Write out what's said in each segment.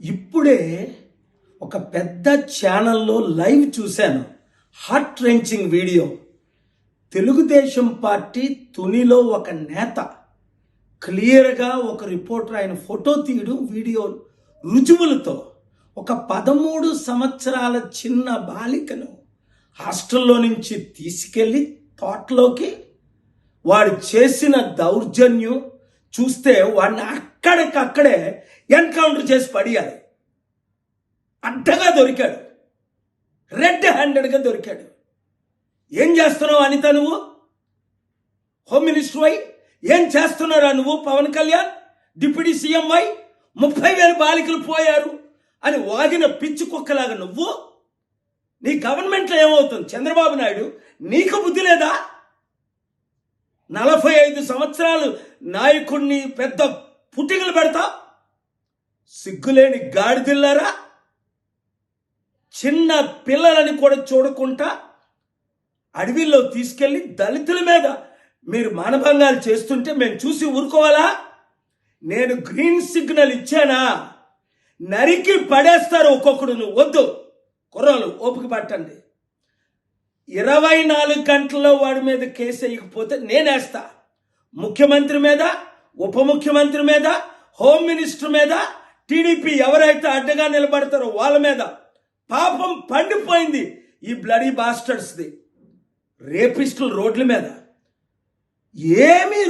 ఇప్పుడే ఒక పెద్ద ఛానల్లో లైవ్ చూశాను. Heart wrenching video. Telugu Desam party తునిలో ఒక నేత. క్లియర్గా ఒక రిపోర్టర్ ఆయన ఫోటో తీయడం వీడియో రుజువులతో. ఒక పదమూడు సంవత్సరాల చిన్న బాలికను హాస్టల్లో నుంచి తీసుకెళ్ళి తోటలోకి వాడు చేసిన దౌర్జన్యం చూస్తే వాడిని అక్కడికక్కడే ఎన్కౌంటర్ చేసి పడియాలి. అడ్డగా దొరికాడు. రెడ్ హ్యాండెడ్గా దొరికాడు. ఏం చేస్తున్నావు అనిత నువ్వు? హోమ్ మినిస్టర్ వై ఏం చేస్తున్నారా నువ్వు Pawan Kalyan? Deputy CM why ముప్పై వేల బాలికలు పోయారు అని వాగిన పిచ్చి కుక్కలాగా నువ్వు? నీ గవర్నమెంట్లో ఏమవుతుంది? చంద్రబాబు నాయుడు నీకు బుద్ధి లేదా? నలభై ఐదు సంవత్సరాలు నాయకుడిని పెద్ద పుట్టికలు పెడతా? సిగ్గులేని గాడిదిల్లారా? చిన్న పిల్లలని కూడా చూడకుండా అడవిలో తీసుకెళ్ళి దళితుల మీద మీరు మానభంగాలు చేస్తుంటే మేము చూసి ఊరుకోవాలా? నేను గ్రీన్ సిగ్నల్ ఇచ్చానా? నరికి పడేస్తారు ఒక్కొక్కడు నువ్వు వద్దు. కుర్రాలు ఓపిక పట్టండి. ఇరవై నాలుగు గంటల్లో వాడి మీద కేసు వేయకపోతే నేనేస్తా ముఖ్యమంత్రి మీద ఉప ముఖ్యమంత్రి మీద హోమ్ మినిస్టర్ మీద టీడీపీ ఎవరైతే అడ్డగా నిలబడతారో వాళ్ళ మీద. పాపం పండిపోయింది ఈ బ్లడీ బాస్టర్స్ది. రేపిస్టుల రోడ్ల మీద. ఏమి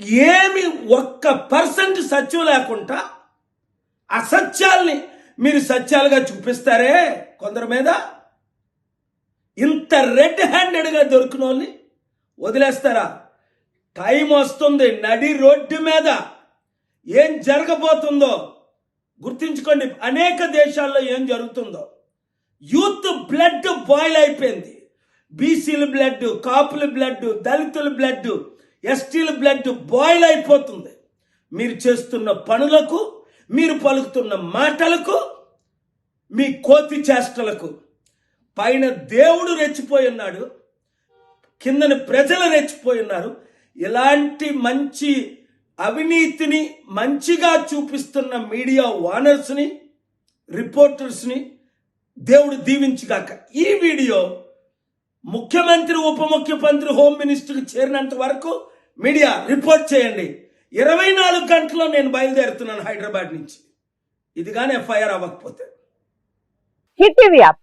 ఏమి ఒక్క పర్సెంట్ సత్యం లేకుండా అసత్యాల్ని మీరు సత్యాలుగా చూపిస్తారే కొందరి మీద? ఇంత రెడ్ హ్యాండెడ్గా దొరికిన వాళ్ళని వదిలేస్తారా? టైం వస్తుంది నడి రోడ్డు మీద. ఏం జరగబోతుందో గుర్తించుకోండి అనేక దేశాల్లో ఏం జరుగుతుందో. యూత్ బ్లడ్ బాయిల్ అయిపోయింది. బీసీల బ్లడ్ కాపుల బ్లడ్ దళితుల బ్లడ్ ఎస్టీల బ్లడ్ బాయిల్ అయిపోతుంది. మీరు చేస్తున్న పనులకు మీరు పలుకుతున్న మాటలకు మీ కోతి చేష్టలకు పైన దేవుడు రెచ్చిపోయి ఉన్నాడు కిందన ప్రజలు రెచ్చిపోయి ఉన్నారు. ఇలాంటి మంచి అవినీతిని మంచిగా చూపిస్తున్న మీడియా ఓనర్స్ని రిపోర్టర్స్ని దేవుడు దీవించుగాక. ఈ వీడియో ముఖ్యమంత్రి ఉప ముఖ్యమంత్రి హోమ్ మినిస్టర్కి చేరినంత వరకు మీడియా రిపోర్ట్ చేయండి. ఇరవై నాలుగు గంటల్లో నేను బయలుదేరుతున్నాను హైదరాబాద్ నుంచి. ఇది కానీ ఎఫ్ఐఆర్ అవ్వకపోతే. Hit TV app.